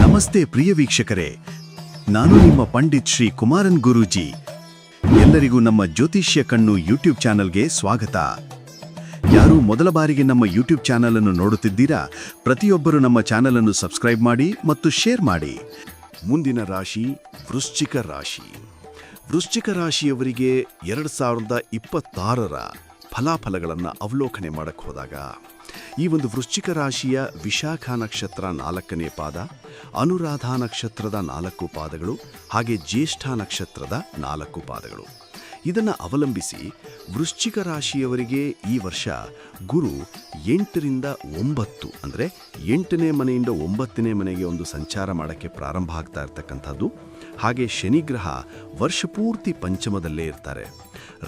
ನಮಸ್ತೆ ಪ್ರಿಯ ವೀಕ್ಷಕರೇ. ನಾನು ನಿಮ್ಮ ಪಂಡಿತ್ ಶ್ರೀ ಕುಮಾರನ್ ಗುರೂಜಿ. ಎಲ್ಲರಿಗೂ ನಮ್ಮ ಜ್ಯೋತಿಷ್ಯ ಕಣ್ಣು ಯೂಟ್ಯೂಬ್ ಚಾನಲ್ಗೆ ಸ್ವಾಗತ. ಯಾರು ಮೊದಲ ಬಾರಿಗೆ ನಮ್ಮ ಯೂಟ್ಯೂಬ್ ಚಾನಲ್ ಅನ್ನು ನೋಡುತ್ತಿದ್ದೀರಾ, ಪ್ರತಿಯೊಬ್ಬರು ನಮ್ಮ ಚಾನಲ್ ಅನ್ನು ಸಬ್ಸ್ಕ್ರೈಬ್ ಮಾಡಿ ಮತ್ತು ಶೇರ್ ಮಾಡಿ. ಮುಂದಿನ ರಾಶಿ ವೃಶ್ಚಿಕ ರಾಶಿ. ವೃಶ್ಚಿಕ ರಾಶಿಯವರಿಗೆ ಎರಡು ಸಾವಿರದ ಇಪ್ಪತ್ತಾರರ ಫಲಾಫಲಗಳನ್ನು ಅವಲೋಕನೆ ಮಾಡಕ್ಕೆ ಹೋದಾಗ ಈ ಒಂದು ವೃಶ್ಚಿಕ ರಾಶಿಯ ವಿಶಾಖ ನಕ್ಷತ್ರ ನಾಲ್ಕನೇ ಪಾದ, ಅನುರಾಧ ನಕ್ಷತ್ರದ ನಾಲ್ಕು ಪಾದಗಳು, ಹಾಗೆ ಜ್ಯೇಷ್ಠ ನಕ್ಷತ್ರದ ನಾಲ್ಕು ಪಾದಗಳು. ಇದನ್ನು ಅವಲಂಬಿಸಿ ವೃಶ್ಚಿಕ ರಾಶಿಯವರಿಗೆ ಈ ವರ್ಷ ಗುರು ಎಂಟರಿಂದ ಒಂಬತ್ತು, ಅಂದರೆ ಎಂಟನೇ ಮನೆಯಿಂದ ಒಂಬತ್ತನೇ ಮನೆಗೆ ಒಂದು ಸಂಚಾರ ಮಾಡೋಕ್ಕೆ ಪ್ರಾರಂಭ ಆಗ್ತಾ ಇರ್ತಕ್ಕಂಥದ್ದು. ಹಾಗೆ ಶನಿಗ್ರಹ ವರ್ಷಪೂರ್ತಿ ಪಂಚಮದಲ್ಲೇ ಇರ್ತಾರೆ.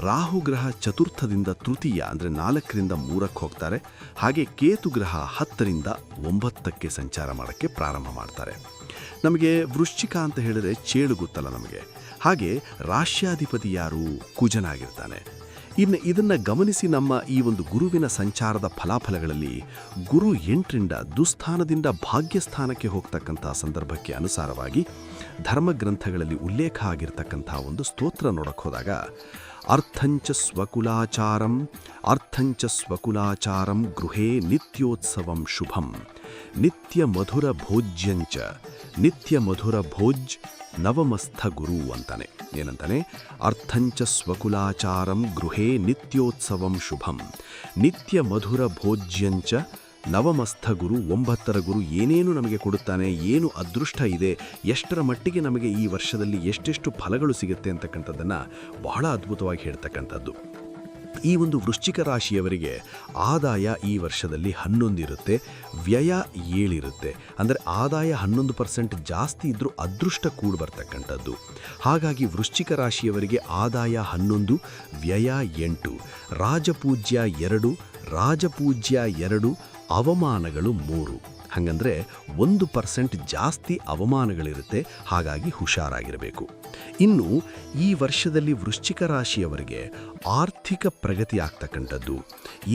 ರಾಹು ಗ್ರಹ ಚತುರ್ಥದಿಂದ ತೃತೀಯ, ಅಂದರೆ ನಾಲ್ಕರಿಂದ ಮೂರಕ್ಕೆ ಹೋಗ್ತಾರೆ. ಹಾಗೆ ಕೇತು ಗ್ರಹ ಹತ್ತರಿಂದ ಒಂಬತ್ತಕ್ಕೆ ಸಂಚಾರ ಮಾಡೋಕ್ಕೆ ಪ್ರಾರಂಭ ಮಾಡ್ತಾರೆ. ನಮಗೆ ವೃಶ್ಚಿಕ ಅಂತ ಹೇಳಿದ್ರೆ ಚೇಳು ಗೊತ್ತಲ್ಲ ನಮಗೆ. ಹಾಗೆ ರಾಶ್ಯಾಧಿಪತಿ ಯಾರು? ಕುಜನಾಗಿರ್ತಾನೆ. ಇನ್ನು ಇದನ್ನು ಗಮನಿಸಿ ನಮ್ಮ ಈ ಒಂದು ಗುರುವಿನ ಸಂಚಾರದ ಫಲಾಫಲಗಳಲ್ಲಿ ಗುರು ಎಂಟರಿಂದ ದುಸ್ಥಾನದಿಂದ ಭಾಗ್ಯಸ್ಥಾನಕ್ಕೆ ಹೋಗ್ತಕ್ಕಂಥ ಸಂದರ್ಭಕ್ಕೆ ಅನುಸಾರವಾಗಿ ಧರ್ಮಗ್ರಂಥಗಳಲ್ಲಿ ಉಲ್ಲೇಖ ಆಗಿರ್ತಕ್ಕಂಥ ಒಂದು ಸ್ತೋತ್ರ ನೋಡಕ್ಕೆ ಹೋದಾಗ, ಅರ್ಥಂಚ ಸ್ವಕುಲಾಚಾರಂ ಅರ್ಥಂಚ ಸ್ವಕುಲಾಚಾರಂ ಗೃಹೇ ನಿತ್ಯೋತ್ಸವಂ ಶುಭಂ, ನಿತ್ಯ ಮಧುರ ಭೋಜ್ಯಂಚ, ನಿತ್ಯ ಮಧುರ ಭೋಜ್ ನವಮಸ್ಥ ಗುರು ಅಂತಾನೆ. ಏನಂತಾನೆ? ಅರ್ಥಂಚ ಸ್ವಕುಲಾಚಾರಂ ಗೃಹೇ ನಿತ್ಯೋತ್ಸವಂ ಶುಭಂ. ನಿತ್ಯ ಮಧುರ ಭೋಜ್ಯಂಚ ನವಮಸ್ಥ ಗುರು ಒಂಬತ್ತರ ಗುರು ಏನೇನು ನಮಗೆ ಕೊಡುತ್ತಾನೆ, ಏನು ಅದೃಷ್ಟ ಇದೆ, ಎಷ್ಟರ ಮಟ್ಟಿಗೆ ನಮಗೆ ಈ ವರ್ಷದಲ್ಲಿ ಎಷ್ಟೆಷ್ಟು ಫಲಗಳು ಸಿಗುತ್ತೆ ಅಂತಕ್ಕಂಥದ್ದನ್ನು ಬಹಳ ಅದ್ಭುತವಾಗಿ ಹೇಳ್ತಕ್ಕಂಥದ್ದು. ಈ ಒಂದು ವೃಶ್ಚಿಕ ರಾಶಿಯವರಿಗೆ ಆದಾಯ ಈ ವರ್ಷದಲ್ಲಿ ಹನ್ನೊಂದಿರುತ್ತೆ ವ್ಯಯ ಏಳಿರುತ್ತೆ ಅಂದರೆ ಆದಾಯ ಹನ್ನೊಂದು ಪರ್ಸೆಂಟ್ ಜಾಸ್ತಿ ಇದ್ದರೂ ಅದೃಷ್ಟ ಕೂಡ ಬರ್ತಕ್ಕಂಥದ್ದು. ಹಾಗಾಗಿ ವೃಶ್ಚಿಕ ರಾಶಿಯವರಿಗೆ ಆದಾಯ ಹನ್ನೊಂದು, ವ್ಯಯ ಎಂಟು. ರಾಜಪೂಜ್ಯ ಎರಡು ರಾಜಪೂಜ್ಯ ಎರಡು, ಅವಮಾನಗಳು ಮೂರು. ಹಾಗಂದರೆ ಒಂದು ಪರ್ಸೆಂಟ್ ಜಾಸ್ತಿ ಅವಮಾನಗಳಿರುತ್ತೆ, ಹಾಗಾಗಿ ಹುಷಾರಾಗಿರಬೇಕು. ಇನ್ನು ಈ ವರ್ಷದಲ್ಲಿ ವೃಶ್ಚಿಕ ರಾಶಿಯವರಿಗೆ ಆರ್ಥಿಕ ಪ್ರಗತಿ ಆಗ್ತಕ್ಕಂಥದ್ದು.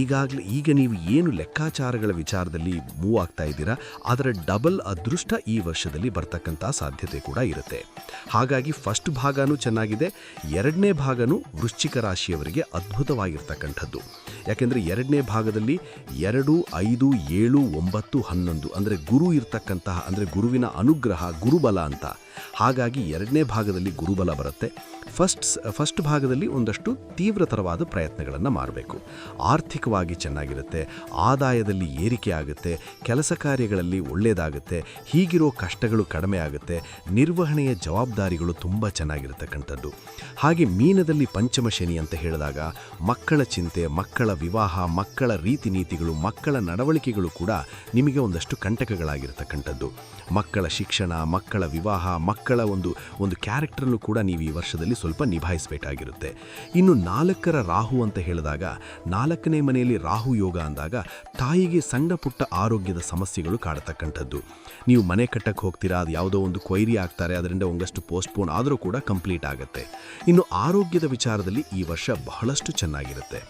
ಈಗಾಗಲೇ ಈಗ ನೀವು ಏನು ಲೆಕ್ಕಾಚಾರಗಳ ವಿಚಾರದಲ್ಲಿ ಮೂವ್ ಆಗ್ತಾ ಇದ್ದೀರಾ, ಅದರ ಡಬಲ್ ಅದೃಷ್ಟ ಈ ವರ್ಷದಲ್ಲಿ ಬರ್ತಕ್ಕಂಥ ಸಾಧ್ಯತೆ ಕೂಡ ಇರುತ್ತೆ. ಹಾಗಾಗಿ ಫಸ್ಟ್ ಭಾಗನೂ ಚೆನ್ನಾಗಿದೆ, ಎರಡನೇ ಭಾಗನೂ ವೃಶ್ಚಿಕ ರಾಶಿಯವರಿಗೆ ಅದ್ಭುತವಾಗಿರ್ತಕ್ಕಂಥದ್ದು. ಯಾಕೆಂದರೆ ಎರಡನೇ ಭಾಗದಲ್ಲಿ ಎರಡು, ಐದು, ಏಳು, ಒಂಬತ್ತು, ಹನ್ನೊಂದು, ಅಂದರೆ ಗುರು ಇರ್ತಕ್ಕಂತಹ, ಅಂದರೆ ಗುರುವಿನ ಅನುಗ್ರಹ, ಗುರುಬಲ ಅಂತ ಹಾಗಾಗಿ ಎರಡನೇ ಭಾಗದಲ್ಲಿ ಗುರುಬಲ ಬರುತ್ತೆ. ಫಸ್ಟ್ ಫಸ್ಟ್ ಭಾಗದಲ್ಲಿ ಒಂದಷ್ಟು ತೀವ್ರತರವಾದ ಪ್ರಯತ್ನಗಳನ್ನು ಮಾಡಬೇಕು. ಆರ್ಥಿಕವಾಗಿ ಚೆನ್ನಾಗಿರುತ್ತೆ, ಆದಾಯದಲ್ಲಿ ಏರಿಕೆ ಆಗುತ್ತೆ, ಕೆಲಸ ಕಾರ್ಯಗಳಲ್ಲಿ ಒಳ್ಳೆಯದಾಗುತ್ತೆ ಹೀಗಿರೋ ಕಷ್ಟಗಳು ಕಡಿಮೆ ಆಗುತ್ತೆ, ನಿರ್ವಹಣೆಯ ಜವಾಬ್ದಾರಿಗಳು ತುಂಬ ಚೆನ್ನಾಗಿರತಕ್ಕಂಥದ್ದು. ಹಾಗೆ ಮೀನದಲ್ಲಿ ಪಂಚಮ ಶನಿ ಅಂತ ಹೇಳಿದಾಗ ಮಕ್ಕಳ ಚಿಂತೆ, ಮಕ್ಕಳ ವಿವಾಹ, ಮಕ್ಕಳ ರೀತಿ ನೀತಿಗಳು, ಮಕ್ಕಳ ನಡವಳಿಕೆಗಳು ಕೂಡ ನಿಮಗೆ ಒಂದಷ್ಟು ಕಂಟಕಗಳಾಗಿರ್ತಕ್ಕಂಥದ್ದು. ಮಕ್ಕಳ ಶಿಕ್ಷಣ, ಮಕ್ಕಳ ವಿವಾಹ ಮಕ್ಕಳ ಒಂದು ಒಂದು ಕ್ಯಾರೆಕ್ಟರ್ನು ಕೂಡ ನೀವು ಈ ವರ್ಷದಲ್ಲಿ ಸ್ವಲ್ಪ ನಿಭಾಯಿಸಬೇಕಾಗಿರುತ್ತೆ. ಇನ್ನು ನಾಲ್ಕರ ರಾಹು ಅಂತ ಹೇಳಿದಾಗ, ನಾಲ್ಕನೇ ಮನೆಯಲ್ಲಿ ರಾಹು ಯೋಗ ಅಂದಾಗ ತಾಯಿಗೆ ಸಣ್ಣ ಪುಟ್ಟ ಆರೋಗ್ಯದ ಸಮಸ್ಯೆಗಳು ಕಾಡತಕ್ಕಂಥದ್ದು. ನೀವು ಮನೆ ಕಟ್ಟಕ್ಕೆ ಹೋಗ್ತೀರಾ, ಅದು ಯಾವುದೋ ಒಂದು ಕೊಯ್ರಿ ಆಗ್ತಾರೆ, ಅದರಿಂದ ಒಂದಷ್ಟು ಪೋಸ್ಟ್ಪೋನ್ ಆದರೂ ಕೂಡ ಕಂಪ್ಲೀಟ್ ಆಗುತ್ತೆ. ಇನ್ನು ಆರೋಗ್ಯದ ವಿಚಾರದಲ್ಲಿ ಈ ವರ್ಷ ಬಹಳಷ್ಟು ಚೆನ್ನಾಗಿರುತ್ತೆ.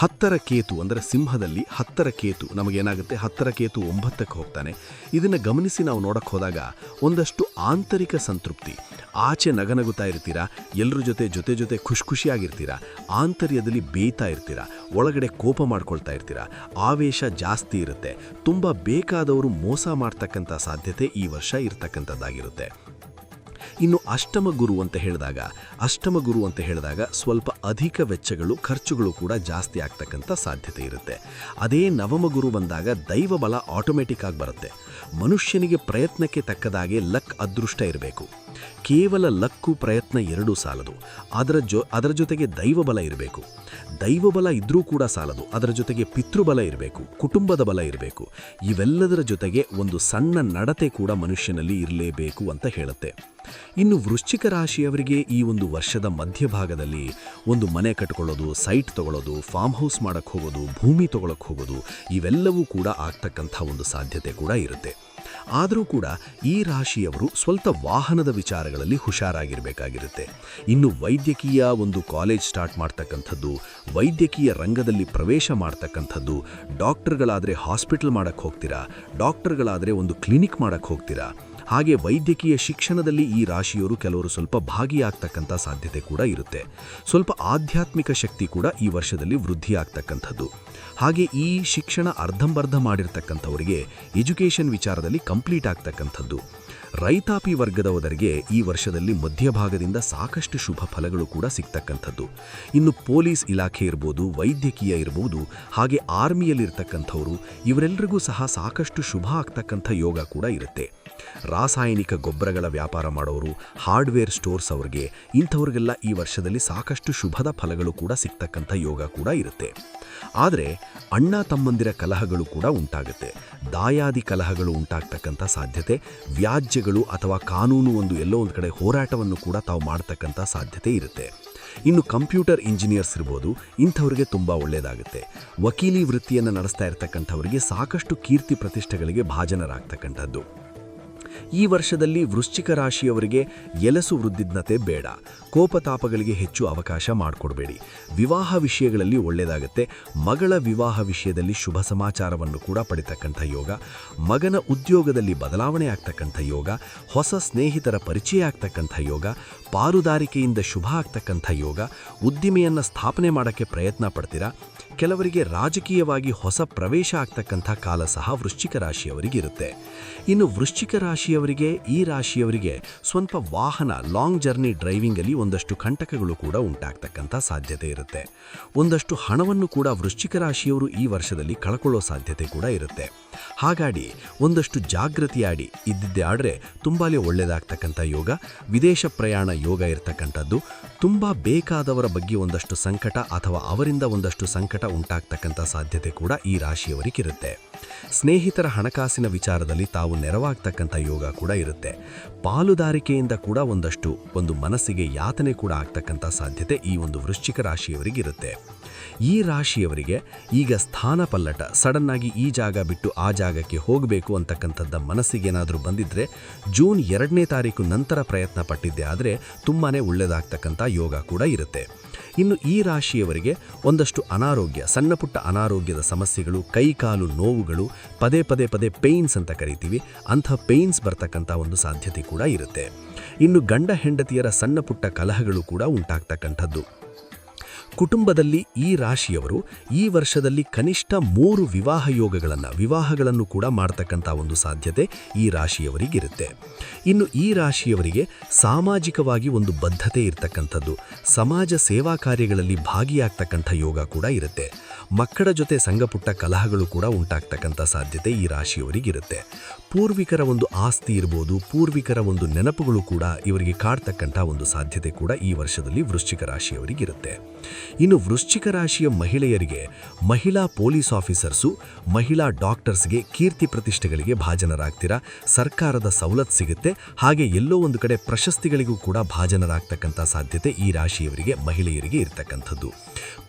ಹತ್ತರ ಕೇತು ಅಂದರೆ ಸಿಂಹದಲ್ಲಿ ಹತ್ತರ ಕೇತು, ನಮಗೇನಾಗುತ್ತೆ, ಹತ್ತರ ಕೇತು ಒಂಬತ್ತಕ್ಕೆ ಹೋಗ್ತಾನೆ. ಇದನ್ನು ಗಮನಿಸಿ ನಾವು ನೋಡಕ್ಕೆ ಹೋದಾಗ ಒಂದಷ್ಟು ಆಂತರಿಕ ಸಂತೃಪ್ತಿ. ಆಚೆ ನಗನಗುತ್ತಾ ಇರ್ತೀರಾ ಎಲ್ಲರ ಜೊತೆ ಜೊತೆ ಜೊತೆ ಖುಷಿ ಖುಷಿಯಾಗಿರ್ತೀರಾ, ಆಂತರ್ಯದಲ್ಲಿ ಬೇಯ್ತಾ ಇರ್ತೀರಾ, ಒಳಗಡೆ ಕೋಪ ಮಾಡ್ಕೊಳ್ತಾ ಇರ್ತೀರಾ, ಆವೇಶ ಜಾಸ್ತಿ ಇರುತ್ತೆ. ತುಂಬ ಬೇಕಾದವರು ಮೋಸ ಮಾಡ್ತಕ್ಕಂಥ ಸಾಧ್ಯತೆ ಈ ವರ್ಷ ಇರ್ತಕ್ಕಂಥದ್ದಾಗಿರುತ್ತೆ. ಇನ್ನು ಅಷ್ಟಮ ಗುರು ಅಂತ ಹೇಳಿದಾಗ, ಅಷ್ಟಮ ಗುರು ಅಂತ ಹೇಳಿದಾಗ ಸ್ವಲ್ಪ ಅಧಿಕ ವೆಚ್ಚಗಳು, ಖರ್ಚುಗಳು ಕೂಡ ಜಾಸ್ತಿ ಆಗ್ತಕ್ಕಂಥ ಸಾಧ್ಯತೆ ಇರುತ್ತೆ. ಅದೇ ನವಮ ಗುರು ಬಂದಾಗ ದೈವ ಬಲ ಆಟೋಮೆಟಿಕ್ ಆಗಿ ಬರುತ್ತೆ. ಮನುಷ್ಯನಿಗೆ ಪ್ರಯತ್ನಕ್ಕೆ ತಕ್ಕದಾಗೆ ಲಕ್ ಅದೃಷ್ಟ ಇರಬೇಕು. ಕೇವಲ ಲಕ್ಕು ಪ್ರಯತ್ನ ಎರಡೂ ಸಾಲದು. ಅದರ ಜೊ, ಅದರ ಜೊತೆಗೆ ದೈವಬಲ ಇರಬೇಕು. ದೈವಬಲ ಇದ್ರೂ ಕೂಡ ಸಾಲದು. ಅದರ ಜೊತೆಗೆ ಪಿತೃಬಲ ಇರಬೇಕು. ಕುಟುಂಬದ ಬಲ ಇರಬೇಕು. ಇವೆಲ್ಲದರ ಜೊತೆಗೆ ಒಂದು ಸಣ್ಣ ನಡತೆ ಕೂಡ ಮನುಷ್ಯನಲ್ಲಿ ಇರಲೇಬೇಕು ಅಂತ ಹೇಳುತ್ತೆ. ಇನ್ನು ವೃಶ್ಚಿಕ ರಾಶಿಯವರಿಗೆ ಈ ಒಂದು ವರ್ಷದ ಮಧ್ಯಭಾಗದಲ್ಲಿ ಒಂದು ಮನೆ ಕಟ್ಕೊಳ್ಳೋದು, ಸೈಟ್ ತಗೊಳ್ಳೋದು, ಫಾರ್ಮ್ ಹೌಸ್ ಮಾಡೋಕ್ಕೆ ಹೋಗೋದು, ಭೂಮಿ ತಗೊಳಕ್ಕೆ ಹೋಗೋದು, ಇವೆಲ್ಲವೂ ಕೂಡ ಆಗ್ತಕ್ಕಂಥ ಒಂದು ಸಾಧ್ಯತೆ ಕೂಡ ಇರುತ್ತೆ. ಆದರೂ ಕೂಡ ಈ ರಾಶಿಯವರು ಸ್ವಲ್ಪ ವಾಹನದ ವಿಚಾರಗಳಲ್ಲಿ ಹುಷಾರಾಗಿರಬೇಕಾಗಿರುತ್ತೆ. ಇನ್ನು ವೈದ್ಯಕೀಯ ಒಂದು ಕಾಲೇಜ್ ಸ್ಟಾರ್ಟ್ ಮಾಡ್ತಕ್ಕಂಥದ್ದು, ವೈದ್ಯಕೀಯ ರಂಗದಲ್ಲಿ ಪ್ರವೇಶ ಮಾಡ್ತಕ್ಕಂಥದ್ದು, ಡಾಕ್ಟರ್ಗಳಾದರೆ ಹಾಸ್ಪಿಟಲ್ ಮಾಡೋಕ್ಕೆ ಹೋಗ್ತೀರಾ, ಡಾಕ್ಟರ್ಗಳಾದರೆ ಒಂದು ಕ್ಲಿನಿಕ್ ಮಾಡೋಕ್ಕೆ ಹೋಗ್ತೀರಾ ಹಾಗೆ ವೈದ್ಯಕೀಯ ಶಿಕ್ಷಣದಲ್ಲಿ ಈ ರಾಶಿಯವರು ಕೆಲವರು ಸ್ವಲ್ಪ ಭಾಗಿಯಾಗ್ತಕ್ಕಂಥ ಸಾಧ್ಯತೆ ಕೂಡ ಇರುತ್ತೆ. ಸ್ವಲ್ಪ ಆಧ್ಯಾತ್ಮಿಕ ಶಕ್ತಿ ಕೂಡ ಈ ವರ್ಷದಲ್ಲಿ ವೃದ್ಧಿಯಾಗ್ತಕ್ಕಂಥದ್ದು. ಹಾಗೆ ಈ ಶಿಕ್ಷಣ ಅರ್ಧಂಬರ್ಧ ಮಾಡಿರ್ತಕ್ಕಂಥವರಿಗೆ ಎಜುಕೇಷನ್ ವಿಚಾರದಲ್ಲಿ ಕಂಪ್ಲೀಟ್ ಆಗ್ತಕ್ಕಂಥದ್ದು. ರೈತಾಪಿ ವರ್ಗದವರಿಗೆ ಈ ವರ್ಷದಲ್ಲಿ ಮಧ್ಯಭಾಗದಿಂದ ಸಾಕಷ್ಟು ಶುಭ ಫಲಗಳು ಕೂಡ ಸಿಗ್ತಕ್ಕಂಥದ್ದು. ಇನ್ನು ಪೊಲೀಸ್ ಇಲಾಖೆ ಇರ್ಬೋದು, ವೈದ್ಯಕೀಯ ಇರ್ಬೋದು, ಹಾಗೆ ಆರ್ಮಿಯಲ್ಲಿರ್ತಕ್ಕಂಥವರು ಇವರೆಲ್ಲರಿಗೂ ಸಹ ಸಾಕಷ್ಟು ಶುಭ ಆಗ್ತಕ್ಕಂಥ ಯೋಗ ಕೂಡ ಇರುತ್ತೆ. ರಾಸಾಯನಿಕ ಗೊಬ್ಬರಗಳ ವ್ಯಾಪಾರ ಮಾಡೋರು, ಹಾರ್ಡ್ವೇರ್ ಸ್ಟೋರ್ಸ್ ಅವ್ರಿಗೆ ಇಂಥವ್ರಿಗೆಲ್ಲ ಈ ವರ್ಷದಲ್ಲಿ ಸಾಕಷ್ಟು ಶುಭದ ಫಲಗಳು ಕೂಡ ಸಿಗ್ತಕ್ಕಂಥ ಯೋಗ ಕೂಡ ಇರುತ್ತೆ. ಆದರೆ ಅಣ್ಣ ತಮ್ಮಂದಿರ ಕಲಹಗಳು ಕೂಡ ಉಂಟಾಗುತ್ತೆ. ದಾಯಾದಿ ಕಲಹಗಳು ಉಂಟಾಗ್ತಕ್ಕಂಥ ಸಾಧ್ಯತೆ, ವ್ಯಾಜ್ಯಗಳು ಅಥವಾ ಕಾನೂನು ಒಂದು ಎಲ್ಲೋ ಒಂದು ಕಡೆ ಹೋರಾಟವನ್ನು ಕೂಡ ತಾವು ಮಾಡ್ತಕ್ಕಂಥ ಸಾಧ್ಯತೆ ಇರುತ್ತೆ. ಇನ್ನು ಕಂಪ್ಯೂಟರ್ ಇಂಜಿನಿಯರ್ಸ್ ಇರ್ಬೋದು, ಇಂಥವ್ರಿಗೆ ತುಂಬ ಒಳ್ಳೆಯದಾಗುತ್ತೆ ವಕೀಲಿ ವೃತ್ತಿಯನ್ನು ನಡೆಸ್ತಾ ಇರತಕ್ಕಂಥವರಿಗೆ ಸಾಕಷ್ಟು ಕೀರ್ತಿ ಪ್ರತಿಷ್ಠೆಗಳಿಗೆ ಭಾಜನರಾಗ್ತಕ್ಕಂಥದ್ದು. ಈ ವರ್ಷದಲ್ಲಿ ವೃಶ್ಚಿಕ ರಾಶಿಯವರಿಗೆ ಎಲಸು ವೃದ್ಧಿಜ್ಞತೆ ಬೇಡ. ಕೋಪತಾಪಗಳಿಗೆ ಹೆಚ್ಚು ಅವಕಾಶ ಮಾಡಿಕೊಡಬೇಡಿ. ವಿವಾಹ ವಿಷಯಗಳಲ್ಲಿ ಒಳ್ಳೆಯದಾಗುತ್ತೆ ಮಗಳ ವಿವಾಹ ವಿಷಯದಲ್ಲಿ ಶುಭ ಸಮಾಚಾರವನ್ನು ಕೂಡ ಪಡಿತಕ್ಕಂಥ ಯೋಗ. ಮಗನ ಉದ್ಯೋಗದಲ್ಲಿ ಬದಲಾವಣೆ ಆಗ್ತಕ್ಕಂಥ ಯೋಗ. ಹೊಸ ಸ್ನೇಹಿತರ ಪರಿಚಯ ಆಗ್ತಕ್ಕಂಥ ಯೋಗ. ಪಾರುದಾರಿಕೆಯಿಂದ ಶುಭ ಆಗ್ತಕ್ಕಂಥ ಯೋಗ. ಉದ್ದಿಮೆಯನ್ನು ಸ್ಥಾಪನೆ ಮಾಡೋಕ್ಕೆ ಪ್ರಯತ್ನ ಪಡ್ತೀರಾ? ಕೆಲವರಿಗೆ ರಾಜಕೀಯವಾಗಿ ಹೊಸ ಪ್ರವೇಶ ಆಗ್ತಕ್ಕಂಥ ಕಾಲ ಸಹ ವೃಶ್ಚಿಕ ರಾಶಿಯವರಿಗಿರುತ್ತೆ. ಇನ್ನು ವೃಶ್ಚಿಕ ರಾಶಿಯವರಿಗೆ, ಈ ರಾಶಿಯವರಿಗೆ ಸ್ವಲ್ಪ ವಾಹನ ಲಾಂಗ್ ಜರ್ನಿ ಡ್ರೈವಿಂಗಲ್ಲಿ ಒಂದಷ್ಟು ಕಂಟಕಗಳು ಕೂಡ ಉಂಟಾಗ್ತಕ್ಕಂಥ ಸಾಧ್ಯತೆ ಇರುತ್ತೆ. ಒಂದಷ್ಟು ಹಣವನ್ನು ಕೂಡ ವೃಶ್ಚಿಕ ರಾಶಿಯವರು ಈ ವರ್ಷದಲ್ಲಿ ಕಳ್ಕೊಳ್ಳೋ ಸಾಧ್ಯತೆ ಕೂಡ ಇರುತ್ತೆ. ಹಾಗಾಗಿ ಒಂದಷ್ಟು ಜಾಗೃತಿಯಾಡಿ ಇದ್ದಿದ್ದೆ ಆದರೆ ತುಂಬಾಲೇ ಒಳ್ಳೆಯದಾಗ್ತಕ್ಕಂಥ ಯೋಗ, ವಿದೇಶ ಪ್ರಯಾಣ ಯೋಗ ಇರತಕ್ಕಂಥದ್ದು, ತುಂಬ ಬೇಕಾದವರ ಬಗ್ಗೆ ಒಂದಷ್ಟು ಸಂಕಟ ಅಥವಾ ಅವರಿಂದ ಒಂದಷ್ಟು ಸಂಕಟ ಉಂಟಾಗ್ತಕ್ಕಂಥ ಸಾಧ್ಯತೆ ಕೂಡ ಈ ರಾಶಿಯವರಿಗಿರುತ್ತೆ. ಸ್ನೇಹಿತರ ಹಣಕಾಸಿನ ವಿಚಾರದಲ್ಲಿ ತಾವು ನೆರವಾಗ್ತಕ್ಕಂಥ ಯೋಗ ಕೂಡ ಇರುತ್ತೆ. ಪಾಲುದಾರಿಕೆಯಿಂದ ಕೂಡ ಒಂದಷ್ಟು ಒಂದು ಮನಸ್ಸಿಗೆ ಯಾತನೆ ಕೂಡ ಆಗ್ತಕ್ಕಂಥ ಸಾಧ್ಯತೆ ಈ ಒಂದು ವೃಶ್ಚಿಕ ರಾಶಿಯವರಿಗಿರುತ್ತೆ ಈ ರಾಶಿಯವರಿಗೆ ಈಗ ಸ್ಥಾನ ಪಲ್ಲಟ ಸಡನ್ನಾಗಿ ಈ ಜಾಗ ಬಿಟ್ಟು ಆ ಜಾಗಕ್ಕೆ ಹೋಗಬೇಕು ಅಂತಕ್ಕಂಥದ್ದ ಮನಸ್ಸಿಗೇನಾದರೂ ಬಂದಿದ್ದರೆ ಜೂನ್ ಎರಡನೇ ತಾರೀಕು ನಂತರ ಪ್ರಯತ್ನ ಪಟ್ಟಿದ್ದೆ ಆದರೆ ತುಂಬಾ ಒಳ್ಳೆಯದಾಗ್ತಕ್ಕಂಥ ಯೋಗ ಕೂಡ ಇರುತ್ತೆ. ಇನ್ನು ಈ ರಾಶಿಯವರಿಗೆ ಒಂದಷ್ಟು ಅನಾರೋಗ್ಯ, ಸಣ್ಣ ಪುಟ್ಟ ಅನಾರೋಗ್ಯದ ಸಮಸ್ಯೆಗಳು ಕೈಕಾಲು ನೋವುಗಳು, ಪದೇ ಪದೇ ಪದೇ ಪೇಯ್ನ್ಸ್ ಅಂತ ಕರಿತೀವಿ. ಅಂಥ ಪೇಯ್ನ್ಸ್ ಬರ್ತಕ್ಕಂಥ ಒಂದು ಸಾಧ್ಯತೆ ಕೂಡ ಇರುತ್ತೆ. ಇನ್ನು ಗಂಡ ಹೆಂಡತಿಯರ ಸಣ್ಣ ಪುಟ್ಟ ಕಲಹಗಳು ಕೂಡ ಉಂಟಾಗ್ತಕ್ಕಂಥದ್ದು. ಕುಟುಂಬದಲ್ಲಿ ಈ ರಾಶಿಯವರು ಈ ವರ್ಷದಲ್ಲಿ ಕನಿಷ್ಠ ಮೂರು ವಿವಾಹ ಯೋಗಗಳನ್ನು, ವಿವಾಹಗಳನ್ನು ಕೂಡ ಮಾಡ್ತಕ್ಕಂಥ ಒಂದು ಸಾಧ್ಯತೆ ಈ ರಾಶಿಯವರಿಗಿರುತ್ತೆ. ಇನ್ನು ಈ ರಾಶಿಯವರಿಗೆ ಸಾಮಾಜಿಕವಾಗಿ ಒಂದು ಬದ್ಧತೆ ಇರತಕ್ಕಂಥದ್ದು, ಸಮಾಜ ಸೇವಾ ಕಾರ್ಯಗಳಲ್ಲಿ ಭಾಗಿಯಾಗ್ತಕ್ಕಂಥ ಯೋಗ ಕೂಡ ಇರುತ್ತೆ. ಮಕ್ಕಳ ಜೊತೆ ಸಂಘಪುಟ್ಟ ಕಲಹಗಳು ಕೂಡ ಉಂಟಾಗ್ತಕ್ಕಂಥ ಸಾಧ್ಯತೆ ಈ ರಾಶಿಯವರಿಗಿರುತ್ತೆ. ಪೂರ್ವಿಕರ ಒಂದು ಆಸ್ತಿ ಇರ್ಬೋದು, ಪೂರ್ವಿಕರ ಒಂದು ನೆನಪುಗಳು ಕೂಡ ಇವರಿಗೆ ಕಾಡ್ತಕ್ಕಂಥ ಒಂದು ಸಾಧ್ಯತೆ ಕೂಡ ಈ ವರ್ಷದಲ್ಲಿ ವೃಶ್ಚಿಕ ರಾಶಿಯವರಿಗಿರುತ್ತೆ. ಇನ್ನು ವೃಶ್ಚಿಕ ರಾಶಿಯ ಮಹಿಳೆಯರಿಗೆ ಮಹಿಳಾ ಪೊಲೀಸ್ ಆಫೀಸರ್ಸು, ಮಹಿಳಾ ಡಾಕ್ಟರ್ಸ್ಗೆ ಕೀರ್ತಿ ಪ್ರತಿಷ್ಠೆಗಳಿಗೆ ಭಾಜನರಾಗ್ತೀರಾ? ಸರ್ಕಾರದ ಸವಲತ್ತು ಸಿಗುತ್ತೆ. ಹಾಗೆ ಎಲ್ಲೋ ಒಂದು ಕಡೆ ಪ್ರಶಸ್ತಿಗಳಿಗೂ ಕೂಡ ಭಾಜನರಾಗ್ತಕ್ಕಂಥ ಸಾಧ್ಯತೆ ಈ ರಾಶಿಯವರಿಗೆ, ಮಹಿಳೆಯರಿಗೆ ಇರತಕ್ಕಂಥದ್ದು.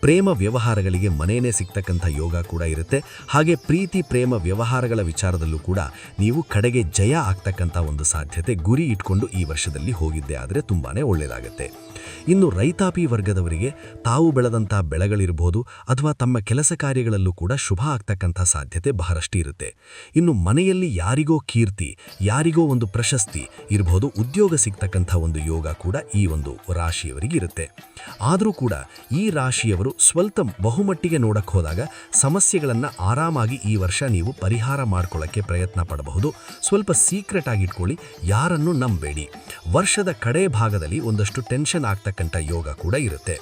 ಪ್ರೇಮ ವ್ಯವಹಾರಗಳಿಗೆ ಮನೆಯೇ ಸಿಗ್ತಕ್ಕಂಥ ಯೋಗ ಕೂಡ ಇರುತ್ತೆ. ಹಾಗೆ ಪ್ರೀತಿ, ಪ್ರೇಮ ವ್ಯವಹಾರಗಳ ವಿಚಾರದಲ್ಲೂ ಕೂಡ ನೀವು ಕಡೆಗೆ ಜಯ ಆಗ್ತಕ್ಕಂಥ ಒಂದು ಸಾಧ್ಯತೆ ಗುರಿ ಇಟ್ಕೊಂಡು ಈ ವರ್ಷದಲ್ಲಿ ಹೋಗಿದ್ದೆ ಆದರೆ ತುಂಬಾನೇ ಒಳ್ಳೆಯದಾಗುತ್ತೆ ಇನ್ನು ರೈತಾಪಿ ವರ್ಗದವರಿಗೆ ತಾವು ಬೆಳೆದಂಥ ಬೆಳೆಗಳಿರ್ಬೋದು ಅಥವಾ ತಮ್ಮ ಕೆಲಸ ಕಾರ್ಯಗಳಲ್ಲೂ ಕೂಡ ಶುಭ ಆಗ್ತಕ್ಕಂಥ ಸಾಧ್ಯತೆ ಬಹಳಷ್ಟು ಇರುತ್ತೆ. ಇನ್ನು ಮನೆಯಲ್ಲಿ ಯಾರಿಗೋ ಕೀರ್ತಿ, ಯಾರಿಗೋ ಒಂದು ಪ್ರಶಸ್ತಿ ಇರಬಹುದು ಉದ್ಯೋಗ ಸಿಗ್ತಕ್ಕಂಥ ಒಂದು ಯೋಗ ಕೂಡ ಈ ಒಂದು ರಾಶಿಯವರಿಗೆ ಇರುತ್ತೆ. ಆದರೂ ಕೂಡ ಈ ರಾಶಿಯವರು ಸ್ವಲ್ಪ ಬಹುಮಟ್ಟಿಗೆ ನೋಡಕ್ಕೆ ಹೋದಾಗ ಸಮಸ್ಯೆಗಳನ್ನು ಆರಾಮಾಗಿ ಈ ವರ್ಷ ನೀವು ಪರಿಹಾರ ಮಾಡ್ಕೊಳ್ಳೋಕ್ಕೆ ಪ್ರಯತ್ನ ಪಡಬಹುದು. ಸ್ವಲ್ಪ ಸೀಕ್ರೆಟ್ ಆಗಿ ಇಟ್ಕೊಳ್ಳಿ, ಯಾರನ್ನು ನಂಬೇಡಿ. ವರ್ಷದ ಕಡೆ ಭಾಗದಲ್ಲಿ ಒಂದಷ್ಟು ಟೆನ್ಷನ್ ಆಗ್ತಕ್ಕಂಥ ಯೋಗ ಕೂಡ ಇರುತ್ತೆ.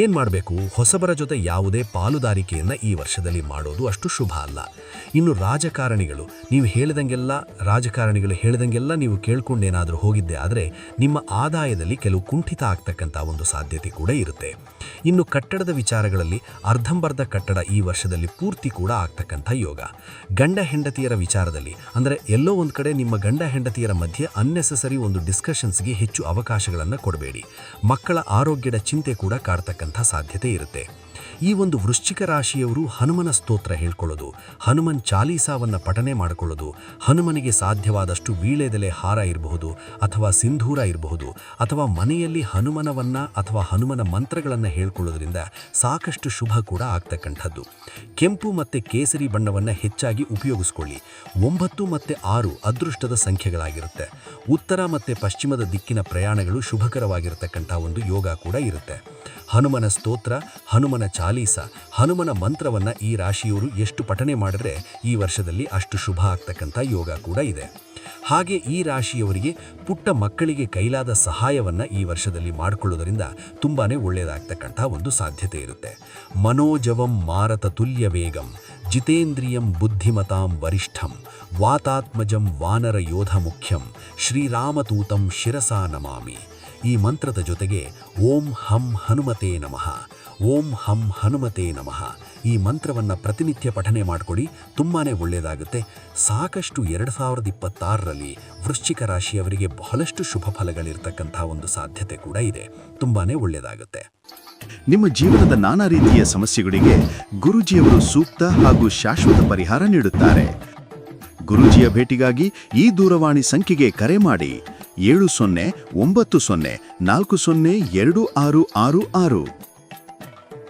ಏನು ಮಾಡಬೇಕು? ಹೊಸಬರ ಜೊತೆ ಯಾವುದೇ ಪಾಲುದಾರಿಕೆಯನ್ನು ಈ ವರ್ಷದಲ್ಲಿ ಮಾಡೋದು ಅಷ್ಟು ಶುಭ ಅಲ್ಲ. ಇನ್ನು ರಾಜಕಾರಣಿಗಳು, ನೀವು ಹೇಳಿದಂಗೆಲ್ಲ, ರಾಜಕಾರಣಿಗಳು ಹೇಳಿದಂಗೆಲ್ಲ ನೀವು ಕೇಳ್ಕೊಂಡೇನಾದರೂ ಹೋಗಿದ್ದೆ ಆದರೆ ನಿಮ್ಮ ಆದಾಯದಲ್ಲಿ ಕೆಲವು ಕುಂಠಿತ ಆಗ್ತಕ್ಕಂಥ ಒಂದು ಸಾಧ್ಯತೆ ಕೂಡ ಇರುತ್ತೆ. ಇನ್ನು ಕಟ್ಟಡದ ವಿಚಾರಗಳಲ್ಲಿ ಅರ್ಧಂಬರ್ಧ ಕಟ್ಟಡ ಈ ವರ್ಷದಲ್ಲಿ ಪೂರ್ತಿ ಕೂಡ ಆಗ್ತಕ್ಕಂಥ ಯೋಗ. ಗಂಡ ಹೆಂಡತಿಯರ ವಿಚಾರದಲ್ಲಿ, ಅಂದರೆ ಎಲ್ಲೋ ಒಂದು ಕಡೆ ನಿಮ್ಮ ಗಂಡ ಹೆಂಡತಿಯರ ಮಧ್ಯೆ ಅನ್ನೆಸೆಸರಿ ಒಂದು ಡಿಸ್ಕಷನ್ಸ್ಗೆ ಹೆಚ್ಚು ಅವಕಾಶಗಳನ್ನು ಕೊಡಬೇಡಿ. ಮಕ್ಕಳ ಆರೋಗ್ಯದ ಚಿಂತೆ ಕೂಡ ಕಾಡ್ತಕ್ಕಂಥ ಸಾಧ್ಯತೆ ಇರುತ್ತೆ. ಈ ಒಂದು ವೃಶ್ಚಿಕ ರಾಶಿಯವರು ಹನುಮನ ಸ್ತೋತ್ರ ಹೇಳ್ಕೊಳ್ಳೋದು, ಹನುಮನ್ ಚಾಲೀಸಾವನ್ನ ಪಠನೆ ಮಾಡಿಕೊಳ್ಳೋದು, ಹನುಮನಿಗೆ ಸಾಧ್ಯವಾದಷ್ಟು ವೀಳೆದೆಲೆ ಹಾರ ಇರಬಹುದು ಅಥವಾ ಸಿಂಧೂರ ಇರಬಹುದು ಅಥವಾ ಮನೆಯಲ್ಲಿ ಹನುಮನವನ್ನು ಅಥವಾ ಹನುಮನ ಮಂತ್ರಗಳನ್ನು ಹೇಳ್ಕೊಳ್ಳೋದ್ರಿಂದ ಸಾಕಷ್ಟು ಶುಭ ಕೂಡ ಆಗ್ತಕ್ಕಂಥದ್ದು. ಕೆಂಪು ಮತ್ತು ಕೇಸರಿ ಬಣ್ಣವನ್ನು ಹೆಚ್ಚಾಗಿ ಉಪಯೋಗಿಸ್ಕೊಳ್ಳಿ. ಒಂಬತ್ತು ಮತ್ತು ಆರು ಅದೃಷ್ಟದ ಸಂಖ್ಯೆಗಳಾಗಿರುತ್ತೆ. ಉತ್ತರ ಮತ್ತು ಪಶ್ಚಿಮದ ದಿಕ್ಕಿನ ಪ್ರಯಾಣಗಳು ಶುಭಕರವಾಗಿರತಕ್ಕಂಥ ಒಂದು ಯೋಗ ಕೂಡ ಇರುತ್ತೆ. ಹನುಮನ ಸ್ತೋತ್ರ, ಹನುಮನ ಚಾಲೀಸ, ಹನುಮನ ಮಂತ್ರವನ್ನು ಈ ರಾಶಿಯವರು ಎಷ್ಟು ಪಠನೆ ಮಾಡಿದ್ರೆ ಈ ವರ್ಷದಲ್ಲಿ ಅಷ್ಟು ಶುಭ ಆಗ್ತಕ್ಕಂಥ ಯೋಗ ಕೂಡ ಇದೆ. ಹಾಗೆ ಈ ರಾಶಿಯವರಿಗೆ ಪುಟ್ಟ ಮಕ್ಕಳಿಗೆ ಕೈಲಾದ ಸಹಾಯವನ್ನು ಈ ವರ್ಷದಲ್ಲಿ ಮಾಡಿಕೊಳ್ಳೋದರಿಂದ ತುಂಬಾನೇ ಒಳ್ಳೆಯದಾಗ್ತಕ್ಕಂಥ ಒಂದು ಸಾಧ್ಯತೆ ಇರುತ್ತೆ. ಮನೋಜವಂ ಮಾರತ ತುಲ್ಯ ವೇಗಂ, ಜಿತೇಂದ್ರಿಯಂ ಬುದ್ಧಿಮತಾಂ ವರಿಷ್ಠಂ, ವಾತಾತ್ಮಜಂ ವಾನರ ಯೋಧ ಮುಖ್ಯಂ, ಶ್ರೀರಾಮತೂತಂ ಶಿರಸಾ ನಮಾಮಿ. ಈ ಮಂತ್ರದ ಜೊತೆಗೆ ಓಂ ಹಂ ಹನುಮತೇ ನಮಃ. ಓಂ ಹಂ ಹನುಮತೇ ನಮಃ. ಈ ಮಂತ್ರವನ್ನು ಪ್ರತಿನಿತ್ಯ ಪಠನೆ ಮಾಡಿಕೊಡಿ ತುಂಬಾ ಒಳ್ಳೆಯದಾಗುತ್ತೆ ಸಾಕಷ್ಟು ಎರಡು ಸಾವಿರದ ಇಪ್ಪತ್ತಾರರಲ್ಲಿ ವೃಶ್ಚಿಕ ರಾಶಿಯವರಿಗೆ ಬಹಳಷ್ಟು ಶುಭ ಫಲಗಳಿರ್ತಕ್ಕಂಥ ಒಂದು ಸಾಧ್ಯತೆ ಕೂಡ ಇದೆ. ತುಂಬಾ ಒಳ್ಳೆಯದಾಗುತ್ತೆ ನಿಮ್ಮ ಜೀವನದ ನಾನಾ ರೀತಿಯ ಸಮಸ್ಯೆಗಳಿಗೆ ಗುರುಜಿಯವರು ಸೂಕ್ತ ಹಾಗೂ ಶಾಶ್ವತ ಪರಿಹಾರ ನೀಡುತ್ತಾರೆ. ಗುರುಜಿಯ ಭೇಟಿಗಾಗಿ ಈ ದೂರವಾಣಿ ಸಂಖ್ಯೆಗೆ ಕರೆ ಮಾಡಿ ಏಳು ಸೊನ್ನೆ ಒಂಬತ್ತು ಸೊನ್ನೆ ನಾಲ್ಕು ಸೊನ್ನೆ ಎರಡು ಆರು ಆರು ಆರು.